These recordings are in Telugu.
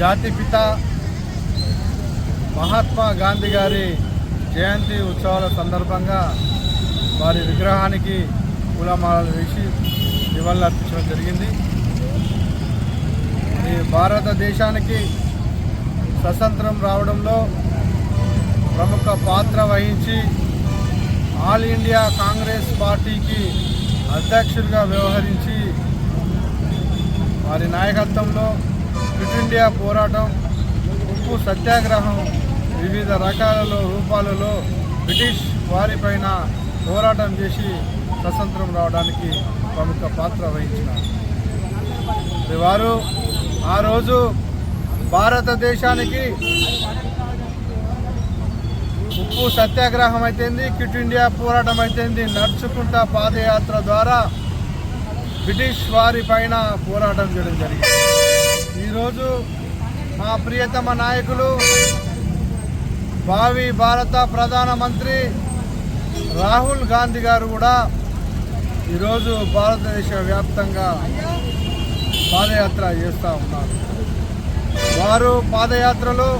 జాతిపిత మహాత్మా గాంధీ గారి జయంతి ఉత్సవాల సందర్భంగా వారి విగ్రహానికి పూలమాలలు వేసి నివాళులర్పించడం జరిగింది. ఈ భారతదేశానికి స్వతంత్రం రావడంలో ప్రముఖ పాత్ర వహించి ఆల్ ఇండియా కాంగ్రెస్ పార్టీకి అధ్యక్షుడిగా వ్యవహరించి వారి నాయకత్వంలో ఫిట్ ఇండియా పోరాటం ఉప్పు సత్యాగ్రహం వివిధ రకాలలో రూపాలలో బ్రిటిష్ వారిపైన పోరాటం చేసి స్వతంత్రం రావడానికి ప్రముఖ పాత్ర వహించినారు. వారు ఆ రోజు భారతదేశానికి ఉప్పు సత్యాగ్రహం అయితేంది క్విట్ ఇండియా పోరాటం అయితేంది నడుచుకుంటా పాదయాత్ర ద్వారా బ్రిటిష్ వారి పైన పోరాటం చేయడం జరిగింది. ఈరోజు మా ప్రియతమ నాయకులు భావి భారత ప్రధానమంత్రి రాహుల్ గాంధీ గారు కూడా ఈరోజు భారతదేశ వ్యాప్తంగా పాదయాత్ర చేస్తూ ఉన్నారు. వారు పాదయాత్రలో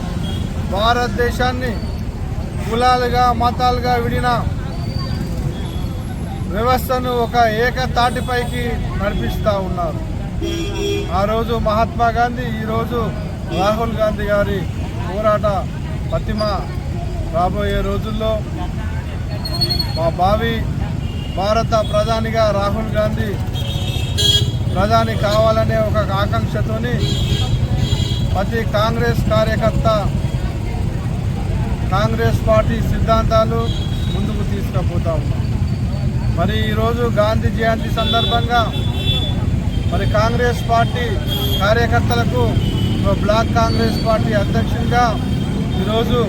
భారతదేశాన్ని కులాలుగా మతాలుగా విడిన వ్యవస్థను ఒక ఏకతాటిపైకి నడిపిస్తూ ఉన్నారు. ఆ రోజు మహాత్మా గాంధీ ఈరోజు రాహుల్ గాంధీ గారి పోరాట ప్రతిమ రాబోయే రోజుల్లో మా భావి భారత ప్రధానిగా రాహుల్ గాంధీ ప్రధాని కావాలనే ఒక ఆకాంక్షతోని ప్రతి కాంగ్రెస్ కార్యకర్త కాంగ్రెస్ పార్టీ సిద్ధాంతాలు ముందుకు తీసుకుపోతా ఉన్నాం మరి ఈరోజు గాంధీ జయంతి సందర్భంగా మరి కాంగ్రెస్ పార్టీ కార్యకర్తలకు ఒక బ్లాక్ కాంగ్రెస్ పార్టీ అధ్యక్షునిగా ఈరోజు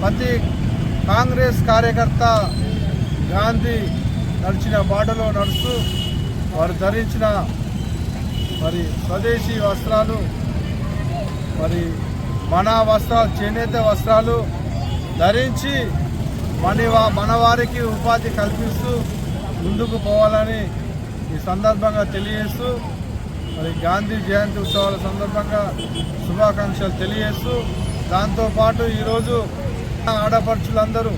ప్రతి కాంగ్రెస్ కార్యకర్త గాంధీ నడిచిన బాటలో నడుస్తూ వారు ధరించిన మరి స్వదేశీ వస్త్రాలు మరి మన వస్త్రాలు చేనేత వస్త్రాలు ధరించి మన మనవారికి ఉపాధి కల్పిస్తూ ముందుకు పోవాలని ఈ సందర్భంగా తెలియజేస్తూ మరి గాంధీ జయంతి ఉత్సవాల సందర్భంగా శుభాకాంక్షలు తెలియజేస్తూ దాంతోపాటు ఈరోజు ఆడపడుచులందరూ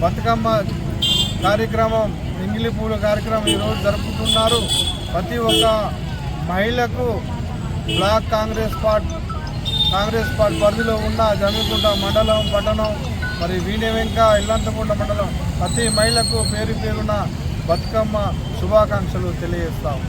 బతుకమ్మ కార్యక్రమం ఎంగిలి పూల కార్యక్రమం ఈరోజు జరుపుతున్నారు ప్రతి ఒక్క మహిళకు block Congress party Congress party పరిధిలో ఉన్న జమీకుంట మండలం పట్టణం మరి వీణె వెంక ఇల్లంతకుంట మండలం ప్రతి మహిళకు పేరు పేరున బతుకమ్మ శుభాకాంక్షలు తెలియజేస్తాం